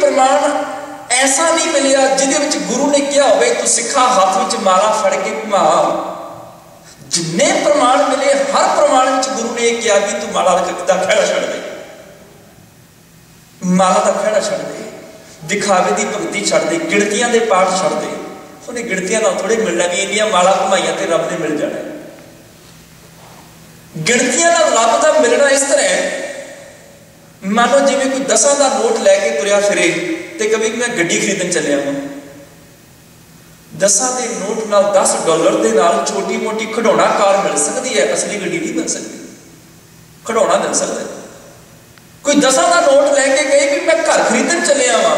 ਪ੍ਰਮਾਣ ਐਸਾ ਨਹੀਂ ਮਿਲਿਆ ਜਿਹਦੇ ਵਿੱਚ ਗੁਰੂ ਨੇ ਕਿਹਾ ਹੋਵੇ, ਤੂੰ ਸਿੱਖਾ ਹੱਥ ਵਿੱਚ ਮਾਲਾ ਫੜ ਕੇ ਘੁਮਾ। ਜਿੰਨੇ ਪ੍ਰਮਾਣ ਮਿਲੇ, ਹਰ ਪ੍ਰਮਾਣ ਵਿੱਚ ਗੁਰੂ ਨੇ ਕਿਹਾ ਕਿ ਤੂੰ ਮਾਲਾ ਦਾ ਖੜਾ ਛੱਡ ਦੇ। ਮਾਲਾ ਦਾ ਖੜਾ ਛੱਡ ਦੇ, ਦਿਖਾਵੇ ਦੀ ਭਗਤੀ ਛੱਡ ਦੇ, ਗਿਣਤੀਆਂ ਦੇ ਪਾਠ ਛੱਡ ਦੇ। ਉਹਨੇ ਗਿਣਤੀਆਂ ਨਾਲ ਥੋੜੇ ਮਿਲਣਾ ਵੀ ਇੰਨੀਆਂ ਮਾਲਾ ਘੁਮਾਈਆਂ ਤੇ ਰੱਬ ਨੇ ਮਿਲ ਜਾਣਾ। ਗਿਣਤੀਆਂ ਦਾ ਰੱਬ ਦਾ ਮਿਲਣਾ ਇਸ ਤਰ੍ਹਾਂ ਹੈ ਮੰਨ ਲਓ ਜਿਵੇਂ ਕੋਈ ਦਸਾਂ ਦਾ ਨੋਟ ਲੈ ਕੇ ਤੁਰਿਆ ਫਿਰੇ ਤੇ ਕभी ਮੈਂ ਗੱਡੀ ਖਰੀਦਣ ਚੱਲਿਆ ਹਾਂ ਦਸਾਂ ਦੇ ਨੋਟ ਨਾਲ 10 ਡਾਲਰ ਦੇ ਨਾਲ ਛੋਟੀ ਮੋਟੀ ਖਡੌਣਾ ਕਾਰ ਮਿਲ ਸਕਦੀ ਹੈ, ਅਸਲੀ ਗੱਡੀ ਨਹੀਂ ਮਿਲ ਸਕਦੀ। ਖਡੌਣਾ ਮਿਲ ਸਕਦਾ ਕੋਈ ਦਸਾਂ ਦਾ ਨੋਟ ਲੈ ਕੇ ਗਏ ਵੀ ਮੈਂ ਘਰ ਖਰੀਦਣ ਚੱਲਿਆ ਵਾਂ।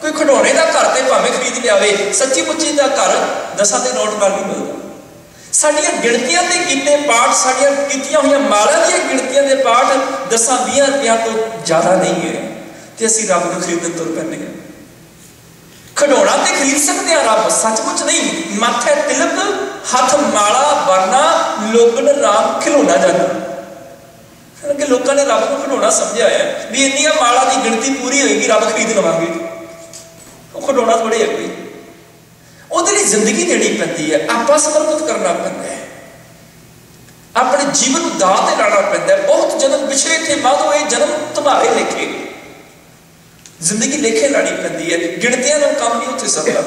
ਕੋਈ ਖਡੌਣੇ ਦਾ ਘਰ ਤੇ ਭਾਵੇਂ ਖਰੀਦ ਲਿਆਵੇ, ਸੱਚੀ ਮੁੱਚੀ ਦਾ ਘਰ ਦਸਾਂ ਦੇ ਨੋਟ ਨਾਲ ਨਹੀਂ ਮਿਲਦਾ। ਸਾਡੀਆਂ ਗਿਣਤੀਆਂ ਤੇ ਕੀਤੇ ਪਾਠ, ਸਾਡੀਆਂ ਕੀਤੀਆਂ ਹੋਈਆਂ ਮਾਲਾਂ ਦੀਆਂ ਗਿਣਤੀਆਂ ਦੇ ਪਾਠ ਦਸਾਂ 20 ਰੁਪਿਆ ਤੋਂ ਜ਼ਿਆਦਾ ਨਹੀਂ ਹੈ ਤੇ ਅਸੀਂ ਰੱਬ ਨੂੰ ਖਰੀਦਣ ਤੁਰ ਪੈਂਦੇ ਹਾਂ। ਖਡੌਣਾ ਤੇ ਖਰੀਦ ਸਕਦੇ ਆ ਰੱਬ, ਸੱਚਮੁੱਚ ਨਹੀਂ। ਮਾਥੇ ਤਿਲਕ, ਹੱਥ ਮਾਲਾ, ਵਰਨਾ ਲੋਕਨ ਰਾਮ ਖਿਲੋਣਾ ਜਾਂਦਾ। ਕਿ ਲੋਕਾਂ ਨੇ ਰੱਬ ਨੂੰ ਖਡੌਣਾ ਸਮਝਿਆ ਹੈ ਵੀ ਇੰਨੀਆਂ ਮਾਲਾ ਦੀ ਗਿਣਤੀ ਪੂਰੀ ਹੋਏਗੀ, ਰੱਬ ਖਰੀਦ ਲਵਾਂਗੇ। ਉਹ ਖਡੌਣਾ ਥੋੜੇ ਹੈ ਕੋਈ। ਉਹਦੇ ਲਈ ਜ਼ਿੰਦਗੀ ਦੇਣੀ ਪੈਂਦੀ ਹੈ। ਆਪਾਂ ਸਮਰਪਿਤ ਕਰਨਾ ਪੈਂਦਾ ਹੈ। ਆਪਣੇ ਜੀਵਨ ਨੂੰ ਦਾਅ ਤੇ ਲਾਣਾ ਪੈਂਦਾ ਹੈ ਤੇ ਬਾਅਦ ਇਹ ਜਨਮ ਤੁਹਾਡੇ ਲਿਖੇ ਜ਼ਿੰਦਗੀ ਲੇਖੇ ਲਾਣੀ ਪੈਂਦੀ ਹੈ, ਗਿਣਤੀਆਂ ਨਾਲ ਕੰਮ ਨਹੀਂ ਉੱਥੇ ਸਕਦਾ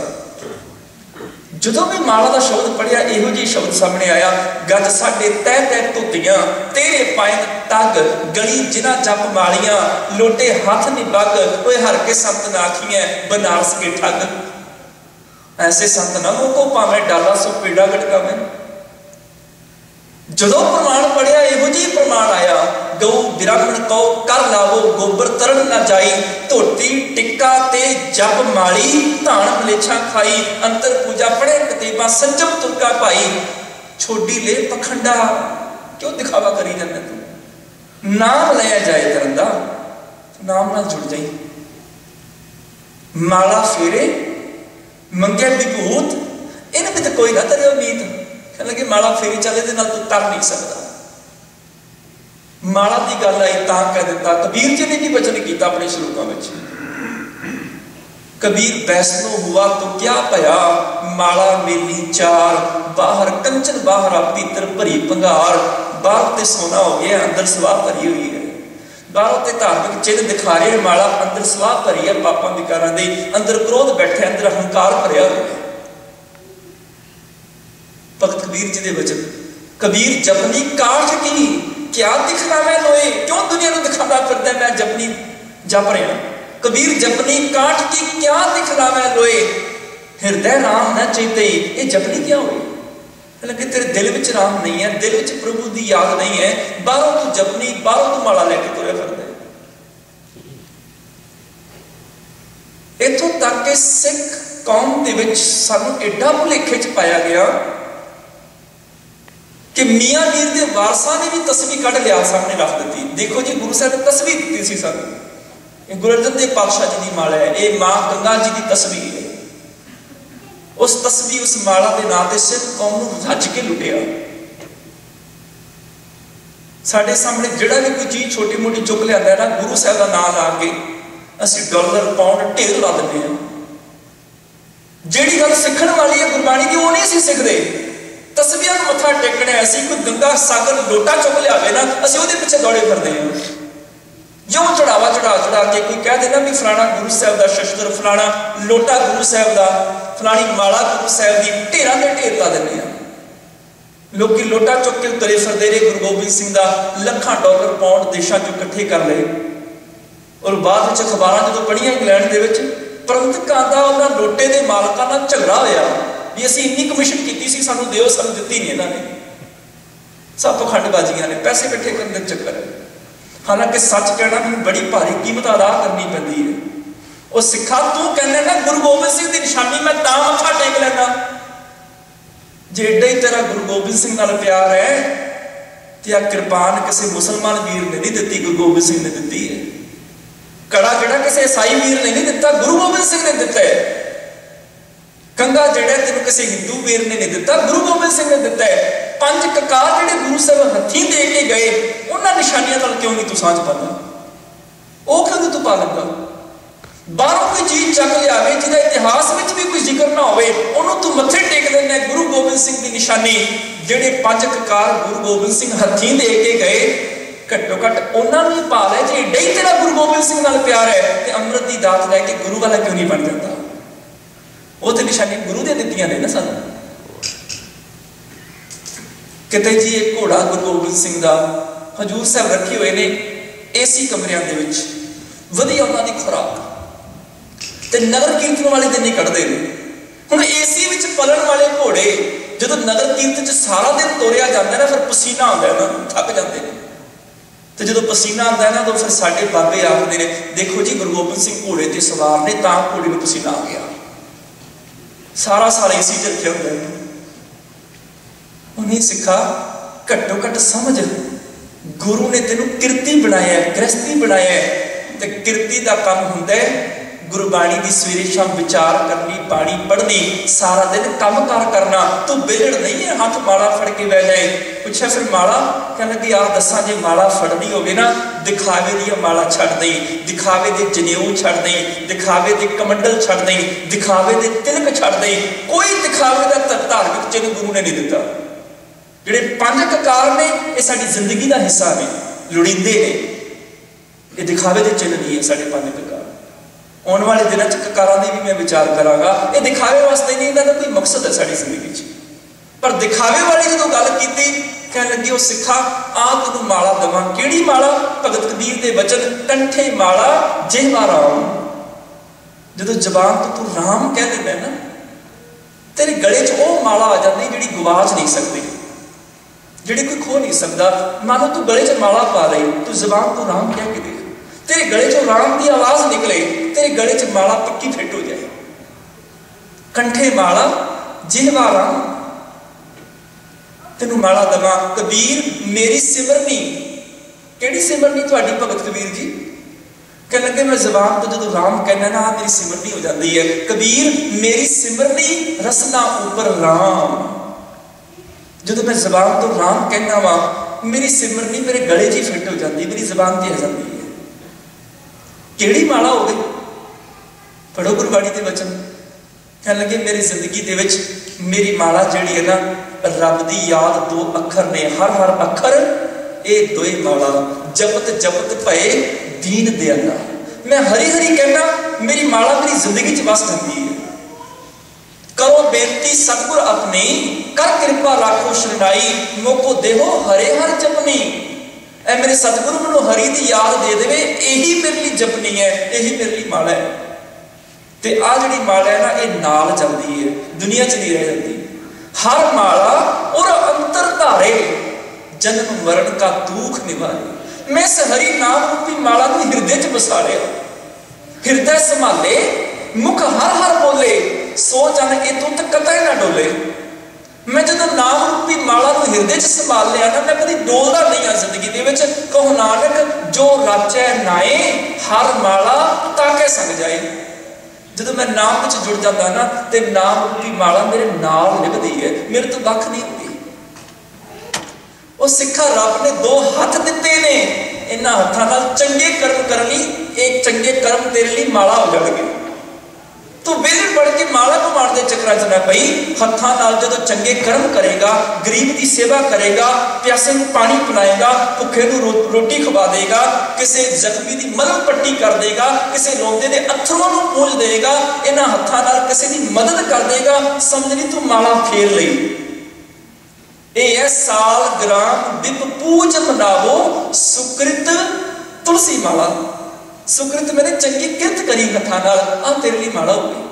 ਜਦੋਂ ਵੀ ਮਾਲਾ ਦਾ ਸ਼ਬਦ ਪੜਿਆ ਇਹੋ ਜਿਹੀ ਸ਼ਬਦ ਸਾਹਮਣੇ ਆਇਆ, ਗੱਜ ਸਾਡੇ ਤਹਿ ਤਹਿ ਧੁੱਤੀਆਂ ਤੇਰੇ ਪਾਇਨ ਤੱਕ ਗਲੀ ਜਿਨਾ ਜਪ ਮਾਲੀਆਂ, ਲੋਟੇ ਹੱਥ ਨਿਬੱਗ ਓਏ ਹਰ ਕੇ ਸੰਤ ਨਾਖੀਆਂ ਬਨਾਰਸ ਕੇ ਠੱਗ। ਐਸੇ ਸੰਤ ਨਾ ਕੋ ਭਾਵੇਂ ਡਾਲਾ ਸੋ ਪੀੜਾ ਗਟਕਾਵੇਂ ਜਦੋਂ ਪ੍ਰਮਾਣ ਪੜਿਆ ਇਹੋ ਜਿਹੀ ਗਊ ਬਿਰਾਹਮਣ ਕਰ ਲਾਵੋ ਗੋਬਰ ਤਰਨ ਨਾ ਜਾਈ, ਧੋਤੀ ਟਿੱਕਾ ਤੇ ਜਪ ਮਾਲੀ, ਧਾਨ ਮਲੇਛਾ ਖਾਈ, ਅੰਤਰ ਪੂਜਾ ਪੜੇ ਕਤੀਬਾ ਸੰਜਮ ਤੁਰਕਾ ਭਾਈ। ਛੋਡੀ ਲੈ ਪਖੰਡਾ, ਕਿਉਂ ਦਿਖਾਵਾ ਕਰੀ ਜਾਂਦਾ ਤੂੰ? ਨਾਮ ਲਿਆ ਜਾਏ ਤਰਨ ਦਾ, ਨਾਮ ਨਾਲ ਜੁੜ ਜਾਈ। ਮਾਲਾ ਫੇਰੇ, ਮੰਗੇ ਵਿਭੂਤ, ਇਹਨਾਂ ਵਿੱਚ ਕੋਈ ਨਾ ਤਰੇ ਉਮੀਦ ਕਹਿੰਦਾ ਕਿ ਮਾਲਾ ਫੇਰੀ ਚੱਲੇ ਦੇ ਨਾਲ ਤੂੰ ਤਰ ਨਹੀਂ ਸਕਦਾ। ਮਾਲਾ ਦੀ ਗੱਲ ਆਈ ਤਾਂ ਕਹਿ ਦਿੱਤਾ। ਕਬੀਰ ਜੀ ਨੇ ਵੀ ਬਚਨ ਕੀਤਾ ਆਪਣੇ ਸ਼ਲੋਕਾਂ ਵਿੱਚ। ਕਬੀਰ ਬੈਸਨੋ ਹੁਆ ਤੋ ਕਿਆ ਭਇਆ? ਮਾਲਾ ਮੇਲੀ ਚਾਰ, ਬਾਹਰ ਕੰਚਨ ਬਾਹਰ ਪੀਤਰ ਭਰੀ ਭੰਗਾਰ। ਬਾਹਰ ਤੇ ਸੋਨਾ ਹੋ ਗਿਆ, ਅੰਦਰ ਸਵਾਹ ਭਰੀ ਹੋਈ ਹੈ। ਬਾਹਰ ਤੇ ਧਾਰਮਿਕ ਚਿੰਨ ਦਿਖਾ ਰਹੇ ਮਾਲਾ ਅੰਦਰ ਸਵਾਹ ਭਰੀ ਹੈ ਪਾਪਾਂ ਵਿਕਾਰਾਂ ਦੇ। ਅੰਦਰ ਕ੍ਰੋਧ ਬੈਠੇ ਅੰਦਰ ਹੰਕਾਰ ਭਰਿਆ ਹੋਇਆ ਭਗਤ ਕਬੀਰ ਜੀ ਦੇ ਵਚਨ ਕਬੀਰ, ਜਪਨੀ ਕਾਠ ਕੀ? ਕਿਆ ਦਿਖਣਾ ਲੋਏ ਕਿਉਂ ਦੁਨੀਆ ਨੂੰ ਦਿਖਾਉਂਦਾ ਫਿਰਦਾ ਮੈਂ ਜਪਨੀ ਜਪ ਰਿਹਾ? ਕਬੀਰ ਜਪਨੀ ਕਾਠ ਕੀ ਕਿਆ ਦਿਖਣਾ ਲੋਏ ਹਿਰਦੈ ਰਾਮ ਨਾ ਚੇਤੇ, ਇਹ ਜਪਨੀ ਕਿਆ ਹੋਈ ਕਿ ਤੇਰੇ ਦਿਲ ਵਿੱਚ ਰਾਮ ਨਹੀਂ ਹੈ, ਦਿਲ ਵਿੱਚ ਪ੍ਰਭੂ ਦੀ ਯਾਦ ਨਹੀਂ ਹੈ, ਬਾਹਰੋਂ ਤੂੰ ਜਪਨੀ, ਬਾਹਰੋਂ ਤੂੰ ਮਾਲਾ ਲੈ ਕੇ ਤੁਰਿਆ ਫਿਰਦਾ ਇਥੋਂ ਤੱਕ ਕਿ ਸਿੱਖ ਕੌਮ ਦੇ ਵਿੱਚ ਸਾਨੂੰ ਐਡਾ ਭੁਲੇਖੇ ਚ ਪਾਇਆ ਗਿਆ ਕਿ ਮੀਆਂ ਮੀਰ ਦੇ ਵਾਰਸਾਂ ਨੇ ਵੀ ਤਸਵੀਰ ਕੱਢ ਲਿਆ ਸਾਹਮਣੇ ਰੱਖ ਦਿੱਤੀ। ਦੇਖੋ ਜੀ, ਗੁਰੂ ਸਾਹਿਬ ਨੇ ਤਸਵੀਰ ਦਿੱਤੀ ਸੀ ਸਾਨੂੰ। ਇਹ ਗੁਰੂ ਅਰਜਨ ਦੇਵ ਪਾਤਸ਼ਾਹ ਜੀ ਦੀ ਮਾਲਾ ਹੈ। ਇਹ ਮਾਂ ਗੰਗਾ ਜੀ ਦੀ ਤਸਵੀਰ ਹੈ। ਉਸ ਤਸਵੀਰ, ਉਸ ਮਾਲਾ ਦੇ ਨਾਂ ਤੇ ਸਿੱਖ ਕੌਮ ਨੂੰ ਰੱਜ ਕੇ ਲੁੱਟਿਆ। ਸਾਡੇ ਸਾਹਮਣੇ ਜਿਹੜਾ ਵੀ ਕੋਈ ਚੀਜ਼ ਛੋਟੀ ਮੋਟੀ ਚੁੱਕ ਲਿਆਂਦਾ ਨਾ, ਗੁਰੂ ਸਾਹਿਬ ਦਾ ਨਾਮ ਲਾ ਕੇ ਅਸੀਂ ਡਾਲਰ, ਪਾਉਂਡ ਢੇਰ ਲਾ ਦਿੰਦੇ ਹਾਂ। ਜਿਹੜੀ ਗੱਲ ਸਿੱਖਣ ਵਾਲੀ ਹੈ ਗੁਰਬਾਣੀ ਦੀ, ਉਹ ਨਹੀਂ ਸੀ ਸਿੱਖਦੇ। ਤਸਵੀਰਾਂ ਨੂੰ ਮੱਥਾ ਟੇਕਣਾ ਅਸੀਂ ਕੋਈ ਗੰਗਾ ਸਾਗਰ ਲੋਟਾ ਚੁੱਕ ਲਿਆਵੇ ਨਾ, ਅਸੀਂ ਉਹਦੇ ਪਿੱਛੇ ਦੌੜੇ ਫਿਰਦੇ ਹਾਂ। ਜਿਉਂ ਚੜਾਵਾ ਚੜਾ ਚੜਾ ਕੇ ਕੋਈ ਕਹਿ ਦੇਣਾ ਵੀ ਫਲਾਣਾ ਗੁਰੂ ਸਾਹਿਬ ਦਾ ਸ਼ਸਤਰ, ਫਲਾਣਾ ਲੋਟਾ ਗੁਰੂ ਸਾਹਿਬ ਦਾ, ਫਲਾਣੀ ਮਾਲਾ ਗੁਰੂ ਸਾਹਿਬ ਦੀ ਢੇਰਾਂ ਦੇ ਢੇਰ ਲਾ ਦਿੰਦੇ ਆ ਲੋਕੀ ਲੋਟਾ ਚੁੱਕ ਕੇ ਤੁਰੇ ਫਿਰਦੇ ਨੇ, ਗੁਰੂ ਗੋਬਿੰਦ ਸਿੰਘ ਦਾ ਲੱਖਾਂ ਡਾਲਰ ਪਾਉਂਡ ਦੇਸ਼ਾਂ 'ਚੋਂ ਇਕੱਠੇ ਕਰ ਲਏ। ਔਰ ਬਾਅਦ ਵਿੱਚ ਅਖਬਾਰਾਂ ਜਦੋਂ ਪੜ੍ਹੀਆਂ ਇੰਗਲੈਂਡ ਦੇ ਵਿੱਚ, ਪ੍ਰਬੰਧਕਾਂ ਦਾ ਉਹਨਾਂ ਲੋਟੇ ਦੇ ਮਾਲਕਾਂ ਨਾਲ ਝਗੜਾ ਹੋਇਆ। ਵੀ ਅਸੀਂ ਇੰਨੀ ਕਮਿਸ਼ਨ ਕੀਤੀ ਸੀ, ਸਾਨੂੰ ਦਿਓ, ਸਾਨੂੰ ਦਿੱਤੀ ਨਹੀਂ ਇਹਨਾਂ ਨੇ। ਸਭ ਤੋਂ ਖੰਡਬਾਜ਼ੀਆਂ ਨੇ, ਪੈਸੇ ਇਕੱਠੇ ਕਰਨ ਦੇ ਚੱਕਰ ਹੈ ਹਾਲਾਂਕਿ ਸੱਚ ਕਹਿਣਾ, ਮੈਨੂੰ ਬੜੀ ਭਾਰੀ ਕੀਮਤ ਅਦਾ ਕਰਨੀ ਪੈਂਦੀ ਹੈ। ਉਹ ਸਿੱਖਾ, ਤੂੰ ਕਹਿੰਦਾ ਨਾ, ਗੁਰੂ ਗੋਬਿੰਦ ਸਿੰਘ ਦੀ ਨਿਸ਼ਾਨੀ, ਮੈਂ ਤਾਂ ਮੱਥਾ ਟੇਕ ਲੈਂਦਾ। ਜੇ ਹੀ ਤੇਰਾ ਗੁਰੂ ਗੋਬਿੰਦ ਸਿੰਘ ਨਾਲ ਪਿਆਰ ਹੈ, ਤੇ ਆ ਕਿਰਪਾਨ ਕਿਸੇ ਮੁਸਲਮਾਨ ਵੀਰ ਨੇ ਨਹੀਂ ਦਿੱਤੀ, ਗੁਰੂ ਗੋਬਿੰਦ ਸਿੰਘ ਨੇ ਦਿੱਤੀ ਹੈ। ਕੜਾ ਜਿਹੜਾ ਕਿਸੇ ਈਸਾਈ ਵੀਰ ਨੇ ਨਹੀਂ ਦਿੱਤਾ, ਗੁਰੂ ਗੋਬਿੰਦ ਸਿੰਘ ਨੇ ਦਿੱਤਾ ਹੈ। ਕੰਗਾ ਜਿਹੜਾ ਤੈਨੂੰ ਕਿਸੇ ਹਿੰਦੂ ਵੀਰ ਨੇ ਨਹੀਂ ਦਿੱਤਾ, ਗੁਰੂ ਗੋਬਿੰਦ ਸਿੰਘ ਨੇ ਦਿੱਤਾ ਹੈ। ਪੰਜ ਕਕਾਰ ਜਿਹੜੇ ਗੁਰੂ ਸਾਹਿਬ ਹੱਥੀਂ ਦੇ ਕੇ ਗਏ, ਉਹਨਾਂ ਨਿਸ਼ਾਨੀਆਂ ਨਾਲ ਕਿਉਂ ਨਹੀਂ ਤੂੰ ਸਾਂਝ ਪਾਉਂਦਾ ਉਹ ਕਿਉਂ ਤੂੰ ਪਾ ਲੱਗਾ ਬਾਹਰੋਂ ਕੋਈ ਚੀਜ਼ ਚੱਕ ਲਿਆਵੇ, ਜਿਹਦਾ ਇਤਿਹਾਸ ਵਿੱਚ ਵੀ ਕੋਈ ਜ਼ਿਕਰ ਨਾ ਹੋਵੇ, ਉਹਨੂੰ ਤੂੰ ਮੱਥੇ ਟੇਕ ਦਿੰਦਾ ਗੁਰੂ ਗੋਬਿੰਦ ਸਿੰਘ ਦੀ ਨਿਸ਼ਾਨੀ। ਜਿਹੜੇ ਪੰਜ ਕਕਾਰ ਗੁਰੂ ਗੋਬਿੰਦ ਸਿੰਘ ਹੱਥੀਂ ਦੇ ਕੇ ਗਏ ਘੱਟੋ ਘੱਟ ਉਹਨਾਂ ਨੂੰ ਹੀ ਪਾ ਲੈ, ਜੇ ਏਡਾ ਹੀ ਤੇਰਾ ਗੁਰੂ ਗੋਬਿੰਦ ਸਿੰਘ ਨਾਲ ਪਿਆਰ ਹੈ, ਤੇ ਅੰਮ੍ਰਿਤ ਦੀ ਦਾਤ ਲੈ ਕੇ ਗੁਰੂ ਵਾਲਾ ਕਿਉਂ ਨਹੀਂ ਬਣ ਜਾਂਦਾ? ਉਹ ਤੇ ਨਿਸ਼ਾਨੀ ਗੁਰੂ ਦੇ ਦਿੱਤੀਆਂ ਨੇ ਨਾ ਸਾਨੂੰ। ਕਿਤੇ ਜੀ ਇਹ ਘੋੜਾ ਗੁਰੂ ਗੋਬਿੰਦ ਸਿੰਘ ਦਾ ਹਜੂਰ ਸਾਹਿਬ ਰੱਖੇ ਹੋਏ ਨੇ ਏਸੀ ਕਮਰਿਆਂ ਦੇ ਵਿੱਚ। ਵਧੀਆ ਉਹਨਾਂ ਦੀ ਖੁਰਾਕ। ਤੇ ਨਗਰ ਕੀਰਤਨ ਵਾਲੇ ਦਿਨ ਹੀ ਕੱਢਦੇ ਨੇ। ਹੁਣ ਏਸੀ ਵਿੱਚ ਪਲਣ ਵਾਲੇ ਘੋੜੇ ਜਦੋਂ ਨਗਰ ਕੀਰਤਨ ਚ ਸਾਰਾ ਦਿਨ ਤੋਰਿਆ ਜਾਂਦਾ ਨਾ, ਫਿਰ ਪਸੀਨਾ ਆਉਂਦਾ ਨਾ ਥੱਕ ਜਾਂਦੇ ਨੇ। ਤੇ ਜਦੋਂ ਪਸੀਨਾ ਆਉਂਦਾ ਨਾ ਤਾਂ ਫਿਰ ਸਾਡੇ ਬਾਬੇ ਆਖਦੇ ਨੇ, ਦੇਖੋ ਜੀ ਗੁਰੂ ਗੋਬਿੰਦ ਸਿੰਘ ਘੋੜੇ ਤੇ ਸਵਾਰ ਨੇ, ਤਾਂ ਘੋੜੇ ਨੂੰ ਪਸੀਨਾ ਆ ਗਿਆ। ਸਾਰਾ ਸਾਲ ਏਸੀ ਚ ਰੱਖਿਆ ਹੁੰਦਾ ਹੈ ਉਹ ਸਿੱਖਾ ਘੱਟੋ ਘੱਟ ਸਮਝ, ਗੁਰੂ ਨੇ ਤੈਨੂੰ ਕਿਰਤੀ ਬਣਾਇਆ ਗ੍ਰਸਤੀ ਬਣਾਇਆ। ਤੇ ਕਿਰਤੀ ਦਾ ਕੰਮ ਹੁੰਦਾ ਹੈ ਗੁਰਬਾਣੀ ਦੀ ਸਵੇਰੇ ਸ਼ਾਮ ਵਿਚਾਰ ਕਰਨੀ, ਬਾਣੀ ਪੜ੍ਹਨੀ, ਸਾਰਾ ਦਿਨ ਕੰਮਕਾਰ ਕਰਨਾ, ਤੂੰ ਬੇਲੜ ਨਹੀਂ ਹੈ, ਹੱਥ ਮਾਲਾ ਫੜ ਕੇ ਬਹਿ ਜਾਏ। ਪੁੱਛਿਆ ਫਿਰ ਮਾਲਾ, ਕਹਿੰਦਾ ਕਿ ਆਹ ਦੱਸਾਂ, ਜੇ ਮਾਲਾ ਫੜਨੀ ਹੋਵੇ ਨਾ, ਦਿਖਾਵੇ ਦੀ ਮਾਲਾ ਛੱਡ ਦੇ ਦਿਖਾਵੇ ਦੇ ਜਨੇਊ ਛੱਡ ਦੇ ਦਿਖਾਵੇ ਦੇ ਕਮੰਡਲ ਛੱਡ ਦੇ ਦਿਖਾਵੇ ਦੇ ਤਿਲਕ ਛੱਡ ਦੇ ਕੋਈ ਦਿਖਾਵੇ ਦਾ ਧਾਰਮਿਕ ਚਿੰਨ ਗੁਰੂ ਨੇ ਨਹੀਂ ਦਿੱਤਾ। ਜਿਹੜੇ ਪੰਜ ਕਕਾਰ ਨੇ, ਇਹ ਸਾਡੀ ਜ਼ਿੰਦਗੀ ਦਾ ਹਿੱਸਾ ਨੇ, ਲੋੜੀਂਦੇ ਨੇ। ਇਹ ਦਿਖਾਵੇ ਦੇ ਚਿੰਨ ਨਹੀਂ ਹੈ ਸਾਡੇ ਪੰਜ ਆਉਣ ਵਾਲੇ ਦਿਨਾਂ 'ਚ ਕਕਾਰਾਂ ਦੀ ਵੀ ਮੈਂ ਵਿਚਾਰ ਕਰਾਂਗਾ। ਇਹ ਦਿਖਾਵੇ ਵਾਸਤੇ ਨਹੀਂ, ਇਹਨਾਂ ਦਾ ਕੋਈ ਮਕਸਦ ਹੈ ਸਾਡੀ ਜ਼ਿੰਦਗੀ 'ਚ। ਪਰ ਦਿਖਾਵੇ ਵਾਲੀ ਜਦੋਂ ਗੱਲ ਕੀਤੀ, ਕਹਿਣ ਲੱਗੀ, ਉਹ ਸਿੱਖਾ ਆ ਤੈਨੂੰ ਮਾਲਾ ਦਵਾਂ। ਕਿਹੜੀ ਮਾਲਾ? ਭਗਤ ਕਬੀਰ ਦੇ ਬਚਨ, ਕੰਠੇ ਮਾਲਾ ਜਿਹਵਾ ਰਾਮ। ਜਦੋਂ ਜ਼ਬਾਨ ਤੋਂ ਤੂੰ ਰਾਮ ਕਹਿ ਦਿੰਦਾ ਨਾ, ਤੇਰੇ ਗਲੇ 'ਚ ਉਹ ਮਾਲਾ ਆ ਜਾਂਦੀ ਜਿਹੜੀ ਗਵਾਚ ਨਹੀਂ ਸਕਦੀ। ਜਿਹੜੀ ਕੋਈ ਖੋ ਨਹੀਂ ਸਕਦਾ। ਮਾਨੋ ਤੂੰ ਗਲੇ 'ਚ ਮਾਲਾ ਪਾ ਲਈ, ਤੂੰ ਜ਼ਬਾਨ ਤੋਂ ਰਾਮ ਕਹਿ ਕੇ ਦੇ ਤੇਰੇ ਗਲੇ 'ਚੋਂ ਰਾਮ ਦੀ ਆਵਾਜ਼ ਨਿਕਲੇ, ਤੇਰੇ ਗਲੇ 'ਚ ਮਾਲਾ ਪੱਕੀ ਫਿੱਟ ਹੋ ਜਾਏ। ਕੰਠੇ ਮਾਲਾ ਜਿਹਵਾ ਰਾਮ ਤੈਨੂੰ ਮਾਲਾ ਦਵਾ। ਕਬੀਰ, ਮੇਰੀ ਸਿਮਰਨੀ। ਕਿਹੜੀ ਸਿਮਰਨੀ ਤੁਹਾਡੀ ਭਗਤ ਕਬੀਰ ਜੀ? ਕਹਿਣ ਲੱਗੇ, ਮੈਂ ਜ਼ਬਾਨ ਤੋਂ ਜਦੋਂ ਰਾਮ ਕਹਿੰਦਾ ਨਾ ਮੇਰੀ ਸਿਮਰਨੀ ਹੋ ਜਾਂਦੀ ਹੈ। ਕਬੀਰ, ਮੇਰੀ ਸਿਮਰਨੀ, ਰਸਨਾ ਉਪਰ ਰਾਮ। ਜਦੋਂ ਮੈਂ ਜ਼ਬਾਨ ਤੋਂ ਰਾਮ ਕਹਿੰਦਾ ਵਾਂ, ਮੇਰੀ ਸਿਮਰਨੀ ਮੇਰੇ ਗਲੇ 'ਚ ਹੀ ਫਿੱਟ ਹੋ ਜਾਂਦੀ, ਮੇਰੀ ਜ਼ਬਾਨ ਤੇ ਆ ਜਾਂਦੀ ਕਿਹੜੀ ਮਾਲਾ ਹੋਵੇ? ਪੜੋ ਗੁਰਬਾਣੀ ਦੇ ਵਚਨ। ਕਹਿਣ ਲੱਗੇ, ਮੇਰੀ ਜ਼ਿੰਦਗੀ ਦੇ ਵਿੱਚ ਮੇਰੀ ਮਾਲਾ ਜਿਹੜੀ ਹੈ ਨਾ, ਰੱਬ ਦੀ ਯਾਦ ਦੋ ਅੱਖਰ ਨੇ। ਹਰ ਹਰ ਅੱਖਰ ਇਹ ਦੋਏ ਮਾਲਾ। ਜਪਤ ਜਪਤ ਭਏ ਦੀਨ ਦੇ ਅੱਲਾ ਮੈਂ ਹਰੀ ਹਰੀ ਕਹਿੰਦਾ, ਮੇਰੀ ਮਾਲਾ ਮੇਰੀ ਜ਼ਿੰਦਗੀ 'ਚ ਵਸ ਜਾਂਦੀ ਹੈ। ਕਰੋ ਬੇਨਤੀ, ਸਤਗੁਰ ਆਪਣੀ। ਕਰ ਕਿਰਪਾ, ਰੱਖੋ ਸ਼ਰਨਾਈ। ਮੋਕੋ ਦੇਹੋ ਹਰੇ ਹਰ ਜਪਨੀ। ਐ ਮੇਰੇ ਸਤਿਗੁਰੂ ਮੈਨੂੰ ਹਰੀ ਦੀ ਯਾਦ ਦੇ ਦੇਵੇ, ਇਹੀ ਮੇਰੇ ਲਈ ਜਪਨੀ ਹੈ, ਇਹੀ ਮੇਰੇ ਲਈ ਮਾਲਾ ਹੈ। ਤੇ ਆ ਜਿਹੜੀ ਮਾਲਾ ਹੈ ਨਾ, ਇਹ ਨਾਲ ਚੱਲਦੀ ਹੈ, ਦੁਨੀਆ 'ਚ ਨਹੀਂ ਰਹਿ ਜਾਂਦੀ। ਹਰ ਮਾਲਾ ਔਰ ਅੰਤਰ ਧਾਰੇ, ਜਨਮ ਮਰਨ ਕਾ ਦੁੱਖ ਨਿਵਾਰੇ। ਮੈਂ ਇਸ ਹਰੀ ਨਾਮ ਰੂਪੀ ਮਾਲਾ ਨੂੰ ਹਿਰਦੇ 'ਚ ਵਸਾ ਲਿਆ ਹਿਰਦੇ ਸੰਭਾਲੇ, ਮੁਖ ਹਰ ਹਰ ਬੋਲੇ, ਸੋ ਜਨ ਇਹ ਤੁਤ ਕਤੈ ਨਾ ਡੋਲੇ। ਮੈਂ ਜਦੋਂ ਨਾਮ ਰੂਪੀ ਮਾਲਾ ਨੂੰ ਹਿਰਦੇ 'ਚ ਸੰਭਾਲ ਲਿਆ ਨਾ ਮੈਂ ਕਦੀ ਡੋਲਦਾ ਨਹੀਂ ਆ ਜ਼ਿੰਦਗੀ ਦੇ ਵਿੱਚ। ਕਹੋ ਨਾਨਕ, ਜੋ ਰਾਚੈ ਨਾਏ, ਹਰ ਮਾਲਾ ਤਾਕੇ ਸੰਗ ਜਾਏ। ਜਦੋਂ ਮੈਂ ਨਾਮ ਵਿੱਚ ਜੁੜ ਜਾਂਦਾ ਨਾ, ਤੇ ਨਾਮ ਰੂਪੀ ਮਾਲਾ ਮੇਰੇ ਨਾਲ ਨਿਭਦੀ ਹੈ, ਮੇਰੇ ਤੋਂ ਵੱਖ ਨਹੀਂ ਹੁੰਦੀ। ਉਹ ਸਿੱਖਾ ਰੱਬ ਨੇ ਦੋ ਹੱਥ ਦਿੱਤੇ ਨੇ। ਇਹਨਾਂ ਹੱਥਾਂ ਨਾਲ ਚੰਗੇ ਕਰਮ ਕਰਨ ਲਈ, ਇਹ ਚੰਗੇ ਕਰਮ ਤੇਰੇ ਲਈ ਮਾਲਾ ਹੋ ਜਾਣਗੇ ਤੂੰ ਬੇਲੜ ਪੜ ਕੇ ਮਾਲਾ ਨੂੰ ਮਾਰਦੇ ਚੱਕਰਾਂ ਪਈ ਹੱਥਾਂ ਨਾਲ ਜਦੋਂ ਚੰਗੇ ਕਰਮ ਕਰੇਗਾ, ਗਰੀਬ ਦੀ ਸੇਵਾ ਕਰੇਗਾ, ਪਿਆਸੇ ਨੂੰ ਪਾਣੀ ਪਿਲਾਏਗਾ, ਭੁੱਖੇ ਨੂੰ ਰੋਟੀ ਖਵਾ ਦੇਗਾ, ਕਿਸੇ ਜ਼ਖਮੀ ਦੀ ਮਲਮ ਪੱਟੀ ਕਰ ਦੇਗਾ, ਕਿਸੇ ਰੋਂਦੇ ਦੇ ਅਥਰੋਂ ਨੂੰ ਪੂੰਝ ਦੇਗਾ ਇਹਨਾਂ ਹੱਥਾਂ ਨਾਲ ਕਿਸੇ ਦੀ ਮਦਦ ਕਰ ਦੇਗਾ ਸਮਝ ਲਈ ਤੂੰ ਮਾਲਾ ਫੇਰ ਲਈ। ਇਹ ਹੈ ਸਾਲ ਗ੍ਰਾਮ ਵਿਪ ਪੂਜ ਮਨਾਵੋ ਸੁਕ੍ਰਿਤ ਤੁਲਸੀ ਮਾਲਾ ਸੁਕ੍ਰਿਤ ਮੈਨੇ ਚੰਗੀ ਕਿਰਤ ਕਰੀ ਹੱਥਾਂ ਨਾਲ ਆ ਤੇਰੇ ਲਈ ਮਾਲਾ ਹੋਵੇ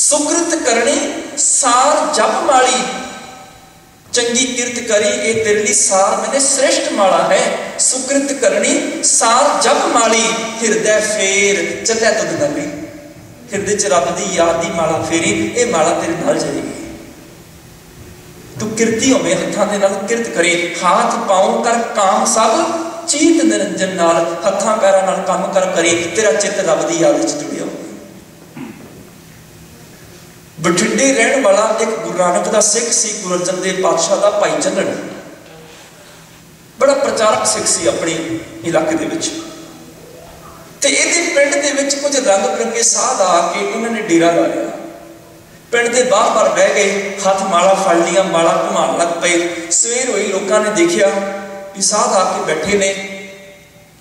ਸੁਕ੍ਰਿਤ ਕਰਨੀ, ਸਾਰ ਜਪ ਮਾਲੀ। ਚੰਗੀ ਕਿਰਤ ਕਰੀ, ਇਹ ਤੇਰੇ ਲਈ ਸਾਰ ਮੈਨੇ ਸ੍ਰੇਸ਼ਟ ਮਾਲਾ ਹੈ। ਸੁਕ੍ਰਿਤ ਕਰਨੀ, ਸਾਰ ਜਪ ਮਾਲੀ। ਹਿਰਦੈ ਫੇਰ ਚੱਲਿਆ ਤੁਧ ਨਲੀ ਹਿਰਦੇ ਚ ਰੱਬ ਦੀ ਯਾਦ ਦੀ ਮਾਲਾ ਫੇਰੀ, ਇਹ ਮਾਲਾ ਤੇਰੇ ਨਾਲ ਜਾਏਗੀ ਤੂੰ ਕਿਰਤੀ ਹੋਵੇਂ, ਹੱਥਾਂ ਦੇ ਨਾਲ ਕਿਰਤ ਕਰੇ। ਹਾਥ ਪਾਉ ਕਰ ਕਾਮ ਸਭ, ਚੀਤ ਨਿਰੰਜਨ ਨਾਲ, ਹੱਥਾਂ ਪੈਰਾਂ ਨਾਲ ਕੰਮ ਕਰ ਕਰੀ। ਤੇਰਾ ਚਿੱਤ ਰੱਬ ਦੀ ਯਾਦ ਵਿੱਚ ਜੁੜਿਆ ਹੋਵੇ ਬਠਿੰਡੇ ਰਹਿਣ ਵਾਲਾ ਇੱਕ ਗੁਰੂ ਨਾਨਕ ਦਾ ਸਿੱਖ ਸੀ, ਗੁਰੂ ਅਰਜਨ ਦੇਵ ਪਾਤਸ਼ਾਹ ਦਾ ਭਾਈ ਚੰਨਣ। ਬੜਾ ਪ੍ਰਚਾਰਕ ਸਿੱਖ ਸੀ ਆਪਣੇ ਇਲਾਕੇ ਦੇ ਵਿੱਚ। ਤੇ ਇਹਦੇ ਪਿੰਡ ਦੇ ਵਿੱਚ ਕੁਝ ਰੰਗ ਬਰੰਗੇ ਸਾਧ ਆ ਕੇ ਇਹਨਾਂ ਨੇ ਡੇਰਾ ਲਾ ਲਿਆ। ਪਿੰਡ ਦੇ ਬਾਹਰ ਬਾਹਰ ਬਹਿ ਗਏ, ਹੱਥ ਮਾਲਾ ਫੜ ਲੀਆਂ, ਮਾਲਾ ਘੁਮਾਉਣ ਲੱਗ ਪਏ। ਸਵੇਰ ਹੋਈ ਲੋਕਾਂ ਨੇ ਦੇਖਿਆ ਵੀ ਸਾਧ ਆ ਕੇ ਬੈਠੇ ਨੇ।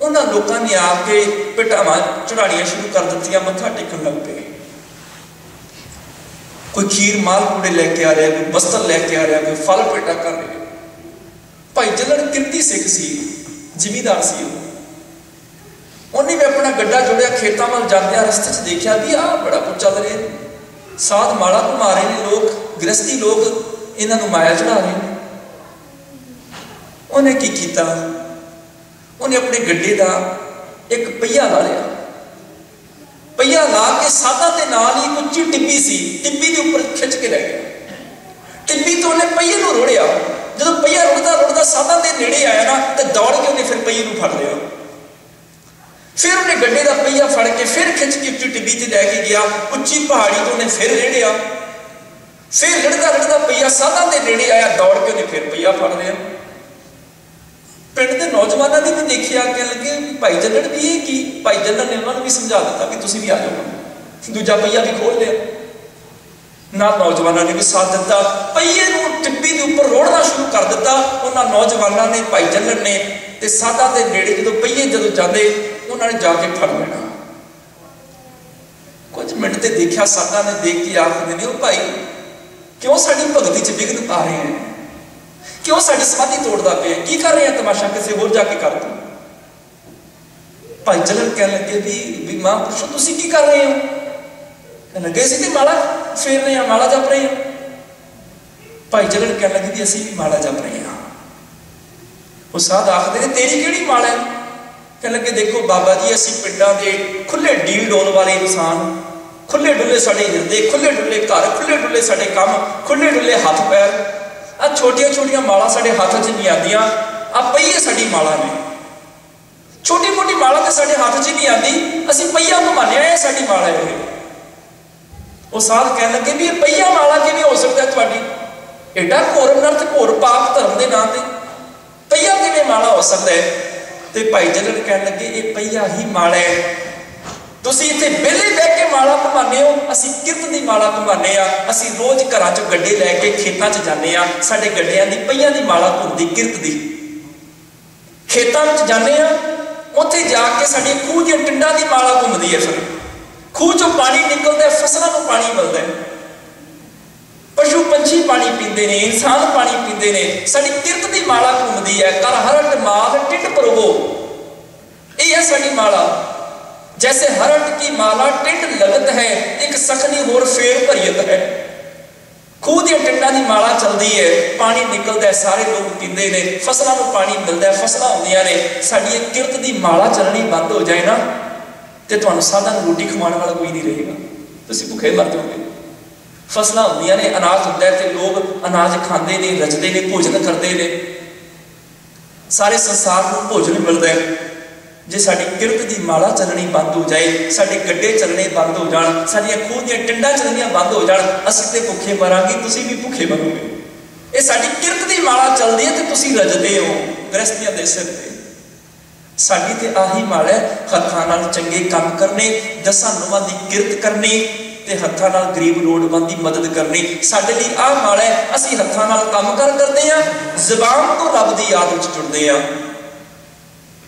ਉਹਨਾਂ ਲੋਕਾਂ ਨੇ ਆ ਕੇ ਪਟਾਵਾਂ ਚੜਾੜੀਆਂ ਸ਼ੁਰੂ ਕਰ ਦਿੱਤੀਆਂ, ਮੱਥਾ ਟੇਕਣ ਲੱਗ ਪਏ। ਕੋਈ ਖੀਰ ਮਾਲ ਪੂੜੇ ਲੈ ਕੇ ਆ ਰਿਹਾ, ਕੋਈ ਬਸਤਰ ਲੈ ਕੇ ਆ ਰਿਹਾ, ਕੋਈ ਫਲ ਪੇਟਾ ਕਰ ਰਿਹਾ। ਭਾਈ ਜਲਣ ਕਿਰਤੀ ਸਿੱਖ ਸੀ, ਜ਼ਿਮੀਦਾਰ ਸੀ ਉਹਨੇ ਵੀ ਆਪਣਾ ਗੱਡਾ ਜੋੜਿਆ, ਖੇਤਾਂ ਵੱਲ ਜਾਂਦਿਆਂ ਰਸਤੇ 'ਚ ਦੇਖਿਆ ਵੀ ਆਹ ਬੜਾ ਕੁਝ ਚੱਲ ਰਿਹਾ ਸਾਧ ਮਾਲਾ ਘੁਮਾ ਰਹੇ ਨੇ ਲੋਕ ਗ੍ਰਸਤੀ ਲੋਕ, ਇਹਨਾਂ ਨੂੰ ਮਾਇਆ ਚੜਾ ਰਹੇ ਨੇ। ਉਹਨੇ ਕੀ ਕੀਤਾ? ਉਹਨੇ ਆਪਣੇ ਗੱਡੇ ਦਾ ਇੱਕ ਪਹੀਆ ਲਾ ਲਿਆ। ਪਹੀਆ ਦੇ ਨਾਲ ਹੀ ਇੱਕ ਉੱਚੀ ਟਿੱਬੀ ਸੀ, ਟਿੱਬੀ ਦੇ ਉੱਪਰ ਖਿੱਚ ਕੇ ਲੈ ਗਿਆ। ਟਿੱਬੀ ਤੋਂ ਉਹਨੇ ਪਹੀਏ ਨੂੰ ਰੋੜਿਆ। ਜਦੋਂ ਪਹੀਆ ਰੁੜਦਾ ਰੁੜਦਾ ਸਾਧਾ ਦੇ ਨੇੜੇ ਆਇਆ ਨਾ, ਤੇ ਦੌੜ ਕੇ ਉਹਨੇ ਫਿਰ ਪਹੀਏ ਨੂੰ ਫੜ ਲਿਆ। ਫਿਰ ਉਹਨੇ ਗੱਡੇ ਦਾ ਪਹੀਆ ਫੜ ਕੇ ਫਿਰ ਖਿੱਚ ਕੇ ਉੱਚੀ ਟਿੱਬੀ ਤੇ ਲੈ ਕੇ ਗਿਆ। ਉੱਚੀ ਪਹਾੜੀ ਤੋਂ ਉਹਨੇ ਫਿਰ ਰੇੜਿਆ। ਫਿਰ ਰੜਦਾ ਰੜਦਾ ਪਹੀਆ ਸਾਧਾ ਦੇ ਨੇੜੇ ਆਇਆ, ਦੌੜ ਕੇ ਉਹਨੇ ਫਿਰ ਪਹੀਆ ਫੜ ਲਿਆ। ਪਿੰਡ ਦੇ ਨੌਜਵਾਨਾਂ ਨੇ ਵੀ ਦੇਖਿਆ ਕਿ ਲੱਗੇ ਭਾਈ ਜੱਲੜ ਵੀ ਇਹ ਕੀ, ਭਾਈ ਜੱਲੜ ਨੇ ਉਹਨਾਂ ਨੂੰ ਵੀ ਸਮਝਾ ਦਿੱਤਾ ਕਿ ਤੁਸੀਂ ਵੀ ਆ ਜਾਓ। ਦੂਜਾ ਪਹੀਆ ਵੀ ਖੋਲ ਲਿਆ। ਨਾ ਨੌਜਵਾਨਾਂ ਨੇ ਵੀ ਸਾਥ ਦਿੱਤਾ, ਪਹੀਏ ਨੂੰ ਟਿੱਬੀ ਦੇ ਉੱਪਰ ਰੋੜਨਾ ਸ਼ੁਰੂ ਕਰ ਦਿੱਤਾ। ਉਹਨਾਂ ਨੌਜਵਾਨਾਂ ਨੇ, ਭਾਈ ਜੱਲੜ ਨੇ ਤੇ ਸਾਦਾ ਦੇ ਨੇੜੇ ਜਦੋਂ ਪਹੀਏ ਜਦੋਂ ਜਾਂਦੇ, ਉਹਨਾਂ ਨੇ ਜਾ ਕੇ ਫੜ ਲੈਣਾ। ਕੁਝ ਮਿੰਟ ਤੇ ਦੇਖਿਆ ਸਾਦਾ ਨੇ ਦੇਖ ਕੇ ਆਖਦੇ ਨੇ ਉਹ ਭਾਈ, ਕਿਉਂ ਸਾਡੀ ਭਗਤੀ 'ਚ ਵਿਘਨ ਪਾ ਰਹੇ ਹੈ? ਕਿਉਂ ਸਾਡੀ ਸਮਾਧੀ ਤੋੜਦਾ ਪਿਆ? ਕੀ ਕਰ ਰਹੇ ਆ ਤਮਾਸ਼ਾ? ਕਿਸੇ ਹੋਰ ਜਾ ਕੇ ਕਰ ਤੂੰ? ਭਾਈ ਜਲਨ ਕਹਿਣ ਲੱਗੇ ਵੀ ਵੀ ਮਾਂ ਪੁੱਛੋ ਤੁਸੀਂ ਕੀ ਕਰ ਰਹੇ ਹੋ? ਕਹਿਣ ਲੱਗੇ ਸੀ ਤੇ ਮਾਲਾ ਫੇਰ ਰਹੇ ਆ, ਮਾਲਾ ਜਪ ਰਹੇ ਆ। ਭਾਈ ਜਗਨ ਕਹਿਣ ਲੱਗੇ ਵੀ ਅਸੀਂ ਵੀ ਮਾਲਾ ਜਪ ਰਹੇ ਹਾਂ। ਉਹ ਸਾਧ ਆਖਦੇ ਨੇ, ਤੇਰੀ ਕਿਹੜੀ ਮਾਲਾ ਹੈ? ਕਹਿਣ ਲੱਗੇ, ਦੇਖੋ ਬਾਬਾ ਜੀ, ਅਸੀਂ ਪਿੰਡਾਂ ਦੇ ਖੁੱਲੇ ਡੀਲ ਡੋਲ ਵਾਲੇ ਇਨਸਾਨ ਖੁੱਲੇ ਡੁੱਲੇ ਸਾਡੇ ਹਿਰਦੇ ਖੁੱਲੇ ਡੁੱਲੇ ਘਰ ਖੁੱਲੇ ਡੁੱਲੇ ਸਾਡੇ ਕੰਮ ਖੁੱਲੇ ਡੁੱਲੇ ਹੱਥ ਪੈਰ। ਆ ਛੋਟੀਆਂ ਛੋਟੀਆਂ ਮਾਲਾ ਸਾਡੇ ਹੱਥ 'ਚ ਨਹੀਂ ਆਉਂਦੀਆਂ ਆ ਪਈਏ ਸਾਡੀ ਮਾਲਾ ਨੇ। ਛੋਟੀ ਮੋਟੀ ਮਾਲਾ ਤੇ ਸਾਡੇ ਹੱਥ 'ਚ ਨਹੀਂ ਆਉਂਦੀ, ਅਸੀਂ ਪਈਆ ਘੁਮਾਉਂਦੇ ਆ ਇਹ ਸਾਡੀ ਮਾਲਾ ਹੈ ਉਹ ਸਾਧ ਕਹਿਣ ਲੱਗੇ ਵੀ ਇਹ ਪਈਆ ਮਾਲਾ ਕਿਵੇਂ ਹੋ ਸਕਦਾ ਤੁਹਾਡੀ? ਐਡਾ ਘੋਰ ਨਰਥ ਘੋਰ ਪਾਪ ਧਰਮ ਦੇ ਨਾਂ ਤੇ ਪਈਆ ਕਿਵੇਂ ਮਾਲਾ ਹੋ ਸਕਦਾ ਹੈ? ਤੇ ਭਾਈ ਜਨਨ ਕਹਿਣ ਲੱਗੇ, ਇਹ ਪਈਆ ਹੀ ਮਾਲਾ ਹੈ। ਤੁਸੀਂ ਇੱਥੇ ਵਿਹਲੇ ਬਹਿ ਕੇ ਮਾਲਾ ਘੁਮਾਉਂਦੇ ਹੋ, ਅਸੀਂ ਕਿਰਤ ਦੀ ਮਾਲਾ ਘੁਮਾਉਂਦੇ ਆ ਅਸੀਂ ਰੋਜ਼ ਘਰਾਂ 'ਚੋਂ ਗੱਡੇ ਲੈ ਕੇ ਖੇਤਾਂ 'ਚ ਜਾਂਦੇ ਆ ਸਾਡੇ ਗੱਡਿਆਂ ਦੀ ਪਈਆਂ ਦੀ ਮਾਲਾ ਘੁੰਮਦੀ ਕਿਰਤ ਦੀ। ਖੇਤਾਂ ਚ ਜਾਂਦੇ ਆ ਉੱਥੇ ਜਾ ਕੇ ਸਾਡੀ ਖੂਹ ਦੀਆਂ ਟਿੰਡਾਂ ਦੀ ਮਾਲਾ ਘੁੰਮਦੀ ਹੈ ਸਾਨੂੰ। ਖੂਹ ਚੋਂ ਪਾਣੀ ਨਿਕਲਦਾ ਫਸਲਾਂ ਨੂੰ ਪਾਣੀ ਮਿਲਦਾ ਪਸ਼ੂ ਪੰਛੀ ਪਾਣੀ ਪੀਂਦੇ ਨੇ, ਇਨਸਾਨ ਪਾਣੀ ਪੀਂਦੇ ਨੇ, ਸਾਡੀ ਕਿਰਤ ਦੀ ਮਾਲਾ ਘੁੰਮਦੀ ਹੈ ਕਰ ਹਰਟ ਮਾਲ ਟਿੱਟ ਪ੍ਰਭੋ ਇਹ ਹੈ ਸਾਡੀ ਮਾਲਾ। ਜੈਸੇ ਹਰ ਹਰਟ ਕੀ ਮਾਲਾ ਟਿੱਟ ਲਗਤ ਹੈ, ਇੱਕ ਸਖਨੀ ਹੋਰ ਫੇਰ ਭਰੀਤ ਹੈ। ਖੂਹ ਦੀਆਂ ਟਿੰਡਾਂ ਦੀ ਮਾਲਾ ਚਲਦੀ ਹੈ, ਪਾਣੀ ਨਿਕਲਦਾ ਸਾਰੇ ਲੋਕ ਪੀਂਦੇ ਨੇ, ਫਸਲਾਂ ਨੂੰ ਪਾਣੀ ਮਿਲਦਾ ਫਸਲਾਂ ਹੁੰਦੀਆਂ ਨੇ। ਸਾਡੀ ਕਿਰਤ ਦੀ ਮਾਲਾ ਚੱਲਣੀ ਬੰਦ ਹੋ ਜਾਏ ਨਾ। ਤੇ ਤੁਹਾਨੂੰ ਸਾਦਾ ਰੋਟੀ ਖਵਾਉਣ ਵਾਲਾ ਕੋਈ ਨਹੀਂ ਰਹੇਗਾ। ਤੁਸੀਂ ਭੁੱਖੇ ਮਰ ਜਾਓਗੇ। ਫਸਲਾਂ ਹੁੰਦੀਆਂ ਨੇ, ਅਨਾਜ ਹੁੰਦਾ ਤੇ ਲੋਕ ਅਨਾਜ ਖਾਂਦੇ ਨੇ ਰਚਦੇ ਨੇ, ਭੋਜਨ ਕਰਦੇ ਨੇ। ਸਾਰੇ ਸੰਸਾਰ ਨੂੰ ਭੋਜਨ ਮਿਲਦਾ ਹੈ। ਜੇ ਸਾਡੀ ਕਿਰਤ ਦੀ ਮਾਲਾ ਚੱਲਣੀ ਬੰਦ ਹੋ ਜਾਏ, ਸਾਡੇ ਗੱਡੇ ਚੱਲਣੇ ਬੰਦ ਹੋ ਜਾਣ, ਸਾਡੀਆਂ ਖੂਹ ਦੀਆਂ ਟਿੰਡਾਂ ਚੱਲਣੀਆਂ ਬੰਦ ਹੋ ਜਾਣ, ਅਸੀਂ ਤੇ ਭੁੱਖੇ ਮਰਾਂਗੇ, ਤੁਸੀਂ ਵੀ ਭੁੱਖੇ ਮਰੋਗੇ ਇਹ ਸਾਡੀ ਕਿਰਤ ਦੀ ਮਾਲਾ ਚੱਲਦੀ ਹੈ ਤੇ ਤੁਸੀਂ ਰਜਦੇ ਹੋ, ਗ੍ਰਸਤੀਆਂ ਦੇ ਸਿਰ ਤੇ। ਸਾਡੀ ਤੇ ਆਹੀ ਮਾਲ ਹੈ, ਹੱਥਾਂ ਨਾਲ ਚੰਗੇ ਕੰਮ ਕਰਨੇ, ਦਸਾਂ ਨਵਾਂ ਦੀ ਕਿਰਤ ਕਰਨੀ ਤੇ ਹੱਥਾਂ ਨਾਲ ਗਰੀਬ ਲੋੜਵੰਦ ਦੀ ਮਦਦ ਕਰਨੀ। ਸਾਡੇ ਲਈ ਆਹ ਮਾਲ ਹੈ, ਅਸੀਂ ਹੱਥਾਂ ਨਾਲ ਕੰਮ ਕਰ ਕਰਦੇ ਆ ਜ਼ਬਾਨ ਤੋਂ ਰੱਬ ਦੀ ਯਾਦ ਵਿੱਚ ਜੁੜਦੇ ਆ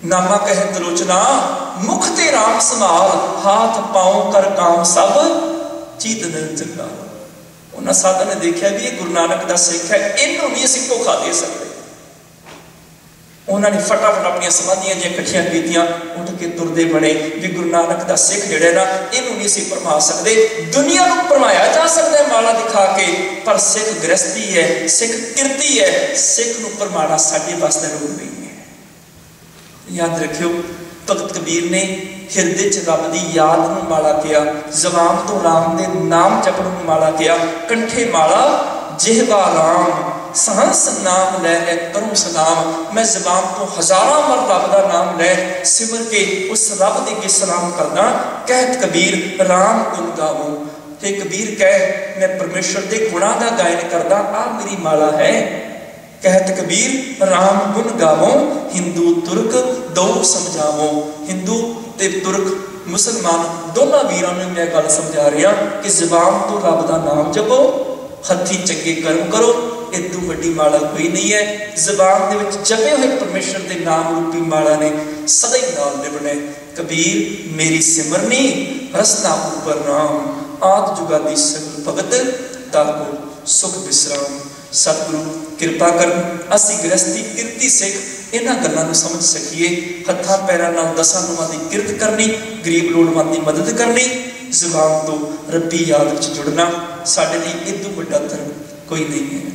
ਨਾਮਾ ਕਹਿ ਤਲੋਚਨਾ ਮੁਖ ਤੇ ਰਾਮ ਸੰਭਾਲ, ਹਾਥ ਪਾਉ ਕਰ ਕਾਮ ਸਭ, ਚੀਤ ਚੰਗਾ। ਉਹਨਾਂ ਸਾਧਾਂ ਨੇ ਦੇਖਿਆ ਵੀ ਇਹ ਗੁਰੂ ਨਾਨਕ ਦਾ ਸਿੱਖ ਹੈ, ਇਹਨੂੰ ਨਹੀਂ ਅਸੀਂ ਧੋਖਾ ਦੇ ਸਕਦੇ ਉਹਨਾਂ ਨੇ ਫਟਾਫਟ ਆਪਣੀਆਂ ਸਮਾਧੀਆਂ ਜਿਹੀਆਂ ਇਕੱਠੀਆਂ ਕੀਤੀਆਂ, ਉੱਠ ਕੇ ਤੁਰਦੇ ਬਣੇ ਵੀ ਗੁਰੂ ਨਾਨਕ ਦਾ ਸਿੱਖ ਜਿਹੜਾ ਨਾ, ਇਹਨੂੰ ਨਹੀਂ ਅਸੀਂ ਪਰਮਾ ਸਕਦੇ। ਦੁਨੀਆ ਨੂੰ ਪਰਮਾਇਆ ਜਾ ਸਕਦਾ ਮਾਲਾ ਦਿਖਾ ਕੇ, ਪਰ ਸਿੱਖ ਗ੍ਰਸਤੀ ਹੈ, ਸਿੱਖ ਕਿਰਤੀ ਹੈ, ਸਿੱਖ ਨੂੰ ਪਰਮਾਣਾ ਸਾਡੇ ਵਾਸਤੇ ਰੋਲ ਨਹੀਂ ਹੈ। ਯਾਦ ਰੱਖਿਓ, ਭਗਤ ਕਬੀਰ ਨੇ ਹਿਰਦੇ 'ਚ ਰੱਬ ਦੀ ਯਾਦ ਨੂੰ ਮਾਲਾ ਕਿਹਾ, ਜ਼ਬਾਨ ਤੋਂ ਰਾਮ ਦੇ ਨਾਮ ਜਪਣ ਨੂੰ ਮਾਲਾ ਕਿਹਾ, ਕੰਠੇ ਮਾਲਾ, ਜਿਹਵਾ ਰਾਮ। ਸਹੰਸ ਨਾਮ ਲੈ ਲੈ ਕਰੂੰ ਸਲਾਮ ਮੈਂ ਜ਼ਬਾਨ ਤੋਂ ਹਜ਼ਾਰਾਂ ਮਰ ਰੱਬ ਦਾ ਨਾਮ ਲੈ ਸਿਮਰ ਕੇ ਉਸ ਰੱਬ ਦੇ ਅੱਗੇ ਸਲਾਮ ਕਰਦਾ ਕਹਿਤ ਕਬੀਰ ਰਾਮ ਗੁਣ ਗਾਵੋ ਤੇ ਕਬੀਰ ਕਹਿ ਮੈਂ ਪਰਮੇਸ਼ਰ ਦੇ ਗੁਣਾਂ ਦਾ ਗਾਇਨ ਕਰਦਾ ਆ ਮੇਰੀ ਮਾਲਾ ਹੈ ਕਹਿਤ ਕਬੀਰ RAM ਗੁਣ ਗਾਵੋ ਹਿੰਦੂ ਤੁਰਕ ਦੋ ਸਮਝਾਵੋ ਹਿੰਦੂ ਤੇ ਤੁਰਕ ਮੁਸਲਮਾਨ ਦੋਨਾਂ ਵੀਰਾਂ ਨੂੰ ਮੈਂ ਗੱਲ ਸਮਝਾ ਰਿਹਾ ਕਿ ਜ਼ੁਬਾਨ ਤੋਂ ਰੱਬ ਦਾ ਨਾਮ ਜਪੋ ਹੱਥੀ ਚੰਗੇ ਕਰਮ ਕਰੋ ਇਦੋਂ ਵੱਡੀ ਮਾਲਾ ਕੋਈ ਨਹੀਂ ਹੈ। ਜ਼ੁਬਾਨ ਦੇ ਵਿੱਚ ਜਪੇ ਹੋਏ ਪਰਮੇਸ਼ਰ ਦੇ ਨਾਮ ਰੂਪੀ ਮਾਲਾ ਨੇ ਸਦਾ ਹੀ ਨਾਲ ਨਿਭਣੇ ਕਬੀਰ, ਮੇਰੀ ਸਿਮਰਨੀ ਰਸਨਾ ਉਪਰ ਨਾਮ, ਆਦ ਜੁਗਾਦੀ ਸਗਲ ਭਗਤ ਤਾਕੋ ਸੁਖ ਵਿਸਰਾਮ ਸਤਿਗੁਰੂ, ਕਿਰਪਾ ਕਰਨ, ਅਸੀਂ ਗ੍ਰਸਤੀ ਕਿਰਤੀ ਸਿੱਖ, ਇਹਨਾਂ ਗੱਲਾਂ ਨੂੰ ਸਮਝ ਸਕੀਏ। ਹੱਥਾਂ ਪੈਰਾਂ ਨਾਲ ਦਸਾਂ ਨੂੰ ਦੀ ਕਿਰਤ ਕਰਨੀ, ਗਰੀਬ ਲੋੜਵੰਦ ਦੀ ਮਦਦ ਕਰਨੀ, ਜ਼ੁਬਾਨ ਤੋਂ ਰੱਬੀ ਯਾਦ ਵਿੱਚ ਜੁੜਨਾ, ਸਾਡੇ ਲਈ ਇਦੋਂ ਵੱਡਾ ਧਰਮ ਕੋਈ ਨਹੀਂ ਹੈ।